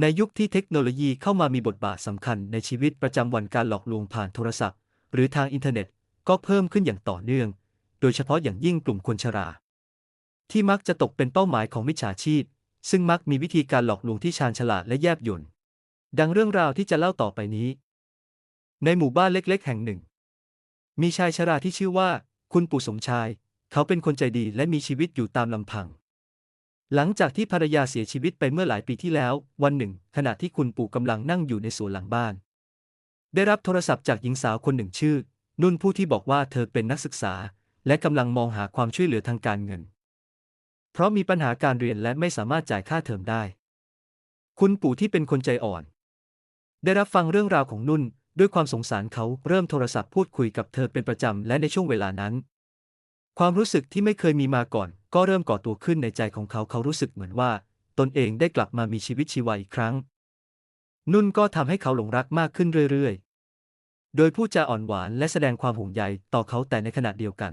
ในยุคที่เทคโนโลยีเข้ามามีบทบาทสำคัญในชีวิตประจำวันการหลอกลวงผ่านโทรศัพท์ หรือทางอินเทอร์เน็ตก็เพิ่มขึ้นอย่างต่อเนื่อง โดยเฉพาะอย่างยิ่งกลุ่มคนชรา ที่มักจะตกเป็นเป้าหมายของมิจฉาชีพ ซึ่งมักมีวิธีการหลอกลวงที่ชาญฉลาดและแยบยลดังเรื่องราวที่จะเล่าต่อไปนี้ ในหมู่บ้านเล็กๆ แห่งหนึ่ง มีชายชราที่ชื่อว่า คุณปู่สมชาย เขาเป็นคนใจดีและมีชีวิตอยู่ตามลำพัง หลังจากที่ภรรยาเสียชีวิตไปเมื่อหลายปีที่แล้ว วันหนึ่ง ขณะที่คุณปู่กำลังนั่งอยู่ในสวนหลังบ้าน ได้รับโทรศัพท์จากหญิงสาวคนหนึ่งชื่อ นุ่นผู้ที่บอกว่าเธอเป็นนักศึกษา และกำลังมองหาความช่วยเหลือทางการเงิน เพราะมีปัญหาการเรียนและไม่สามารถจ่ายค่าเทอมได้ คุณปู่ที่เป็นคนใจอ่อน ได้รับฟังเรื่องราวของนุ่น ด้วยความสงสารเขาเริ่มโทรศัพท์พูดคุยกับเธอเป็นประจำและในช่วงเวลานั้น ความรู้สึกที่ไม่เคยมีมาก่อน ก็เริ่มก่อตัวขึ้นในใจของเขาเขารู้สึกเหมือนว่า ตนเองได้กลับมามีชีวิตชีวาอีกครั้ง นุ่นก็ทำให้เขาหลงรักมากขึ้นเรื่อยๆ โดยพูดจาอ่อนหวานและแสดงความห่วงใยต่อเขาแต่ในขณะเดียวกัน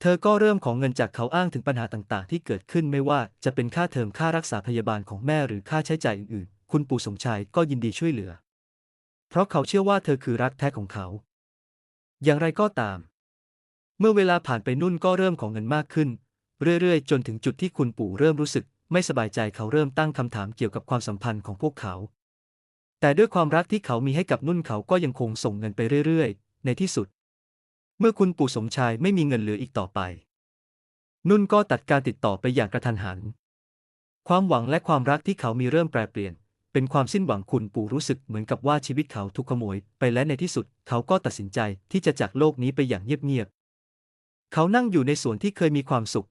เธอก็เริ่มของเงินจากเขาอ้างถึงปัญหาต่างๆ ที่เกิดขึ้นไม่ว่าจะเป็นค่าเทอมค่ารักษาพยาบาลของแม่หรือค่าใช้จ่ายอื่นๆ คุณปู่สมชายก็ยินดีช่วยเหลือ เพราะเขาเชื่อว่าเธอคือรักแท้ของเขา อย่างไรก็ตาม มื่อเวลาผ่านไปนุ่นก็เริ่มของเงินมากขึ้น เรื่อยๆ จนถึงจุดที่คุณปู่เริ่มรู้สึก ไม่สบายใจเขาเริ่มตั้งคำถามเกี่ยวกับความสัมพันธ์ของพวกเขา แต่ด้วยความรักที่เขามีให้กับนุ่นเขาก็ยังคงส่งเงินไปเรื่อยๆ ในที่สุด เมื่อคุณปู่สมชายไม่มีเงินเหลืออีกต่อไป นุ่นก็ตัดการติดต่อไปอย่างกระทันหัน ความหวังและความรักที่เขามีเริ่มแปรเปลี่ยนเป็นความสิ้นหวังคุณปู่รู้สึกเหมือนกับว่าชีวิตเขาถูกขโมย ไปและในที่สุดเขาก็ตัดสินใจที่จะจากโลกนี้ไปอย่างเงียบ เขานั่งอยู่ในสวนที่เคยมีความสุข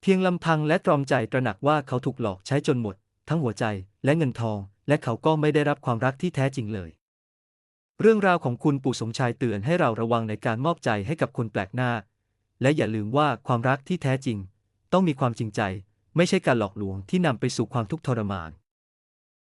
เพียงลำพังและตรอมใจตระหนักว่าเขาถูกหลอกใช้จนหมด ทั้งหัวใจและเงินทอง และเขาก็ไม่ได้รับความรักที่แท้จริงเลย เรื่องราวของคุณปู่สมชายเตือนให้เราระวังในการมอบใจให้กับคนแปลกหน้า และอย่าลืมว่าความรักที่แท้จริง ต้องมีความจริงใจ ไม่ใช่การหลอกลวงที่นำไปสู่ความทุกข์ทรมาน